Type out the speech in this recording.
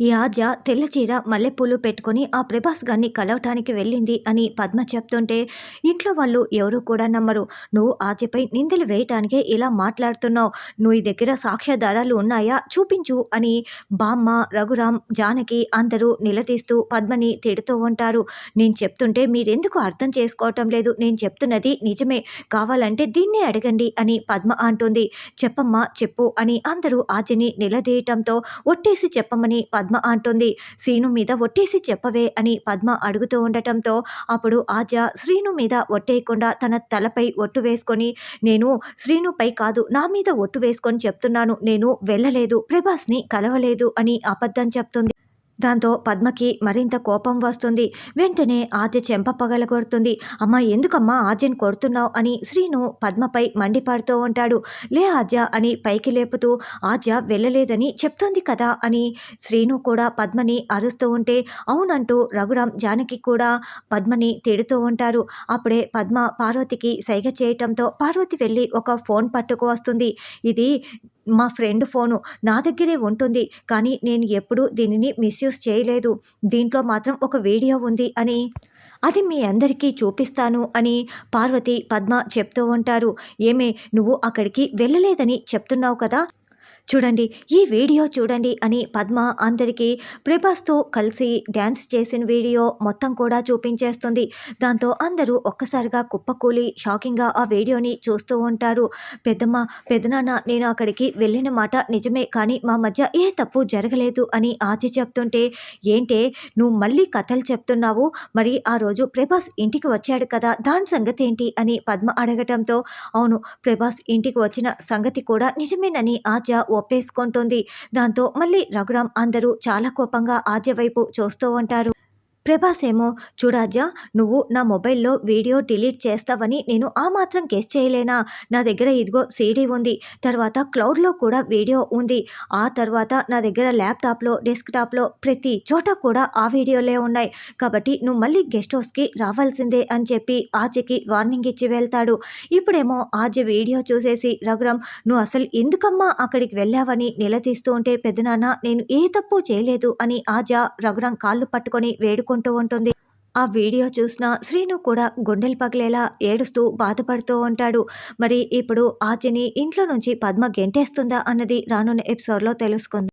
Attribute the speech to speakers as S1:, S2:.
S1: ఈ ఆద్య తెల్లచీర మల్లెపూలు పెట్టుకొని ఆ ప్రభాస్ గారిని కలవటానికి వెళ్ళింది అని పద్మ చెప్తుంటే ఇంట్లో వాళ్ళు ఎవరు కూడా నమ్మరు. నువ్వు ఆద్యపై నిందలు వేయటానికే ఇలా మాట్లాడుతున్నావు. నువ్వు ఈ దగ్గర సాక్ష్యాధారాలు ఉన్నాయా? చూపించు అని బామ్మ రఘురాం జానకి అందరూ నిలదీస్తూ పద్మని తిడుతూ ఉంటారు. నేను చెప్తుంటే మీరెందుకు అర్థం చేసుకోవటం లేదు? నేను చెప్తున్నది నిజమే. కావాలంటే దీన్నే అడగండి అని పద్మ అంటుంది. చెప్పమ్మా చెప్పు అని అందరూ ఆద్యని నిలదీయటంతో ఒట్టేసి చెప్పమని పద్మ పద్మ అంటుంది. శ్రీను మీద ఒట్టేసి చెప్పవే అని పద్మ అడుగుతూ ఉండటంతో అప్పుడు ఆద్య శ్రీను మీద ఒట్టేయకుండా తన తలపై ఒట్టు వేసుకొని నేను శ్రీనుపై కాదు నా మీద ఒట్టు వేసుకొని చెప్తున్నాను. నేను వెళ్ళలేదు. ప్రభాస్ని కలవలేదు అని అబద్ధం చెప్తుంది. దాంతో పద్మకి మరింత కోపం వస్తుంది. వెంటనే ఆద్య చెంప పగలగొడుతుంది అమ్మా ఎందుకమ్మా ఆద్యను కొడుతున్నావు అని శ్రీను పద్మపై మండిపడుతూ ఉంటాడు. లే ఆద్య అని పైకి లేపుతూ ఆద్య వెళ్ళలేదని చెప్తోంది కదా అని శ్రీను కూడా పద్మని అరుస్తూ ఉంటే అవునంటూ రఘురాం జానకి కూడా పద్మని తిడుతూ ఉంటారు. అప్పుడే పద్మ పార్వతికి సైగ చేయటంతో పార్వతి వెళ్ళి ఒక ఫోన్ పట్టుకు వస్తుంది. ఇది మా ఫ్రెండ్ ఫోను నా దగ్గరే ఉంటుంది కానీ నేను ఎప్పుడూ దీనిని మిస్యూజ్ చేయలేదు. దీంట్లో మాత్రం ఒక వీడియో ఉంది అని. అది మీ అందరికీ చూపిస్తాను అని పార్వతి పద్మ చెప్తూ ఉంటారు. ఏమే నువ్వు అక్కడికి వెళ్ళలేదని చెప్తున్నావు కదా? చూడండి ఈ వీడియో చూడండి అని పద్మ అందరికీ ప్రభాస్తో కలిసి డ్యాన్స్ చేసిన వీడియో మొత్తం కూడా చూపించేస్తుంది. దాంతో అందరూ ఒక్కసారిగా కుప్పకూలి షాకింగ్గా ఆ వీడియోని చూస్తూ ఉంటారు. పెద్దమ్మ పెదనాన్న నేను అక్కడికి వెళ్ళిన మాట నిజమే కానీ మా మధ్య ఏ తప్పు జరగలేదు అని ఆది చెప్తుంటే ఏంటే నువ్వు మళ్ళీ కథలు చెప్తున్నావు మరి ఆ రోజు ప్రభాస్ ఇంటికి వచ్చాడు కదా దాని సంగతి ఏంటి అని పద్మ అడగటంతో అవును ప్రభాస్ ఇంటికి వచ్చిన సంగతి కూడా నిజమేనని ఆద్య ఒప్పేసుకుంటుంది. దాంతో మళ్ళీ రఘురాం అందరూ చాలా కోపంగా ఆద్య వైపు చూస్తూ ఉంటారు. ప్రభాస్ ఏమో చూడాజ్యా నువ్వు నా మొబైల్లో వీడియో డిలీట్ చేస్తావని నేను ఆ మాత్రం గెస్ చేయలేనా? నా దగ్గర ఇదిగో సీడీ ఉంది. తర్వాత క్లౌడ్లో కూడా వీడియో ఉంది. ఆ తర్వాత నా దగ్గర ల్యాప్టాప్లో డెస్క్టాప్లో ప్రతి చోట కూడా ఆ వీడియోలే ఉన్నాయి. కాబట్టి నువ్వు మళ్ళీ గెస్ట్ హౌస్కి రావాల్సిందే అని చెప్పి ఆజకి వార్నింగ్ ఇచ్చి వెళ్తాడు. ఇప్పుడేమో ఆజ వీడియో చూసేసి రఘురామ్ నువ్వు అసలు ఎందుకమ్మా అక్కడికి వెళ్ళావని నిలదీస్తూ ఉంటే పెద్దనాన్న నేను ఏ తప్పు చేయలేదు అని ఆజ రఘురామ్ కాళ్ళు పట్టుకొని వేడుకుంటూ ఉంటుంది. ఆ వీడియో చూసిన శ్రీను కూడా గుండెలు పగిలేలా ఏడుస్తూ బాధపడుతూ ఉంటాడు. మరి ఇప్పుడు ఆచిని ఇంట్లో నుంచి పద్మ గెంటేస్తుందా అన్నది రానున్న ఎపిసోడ్లో తెలుసుకుంది.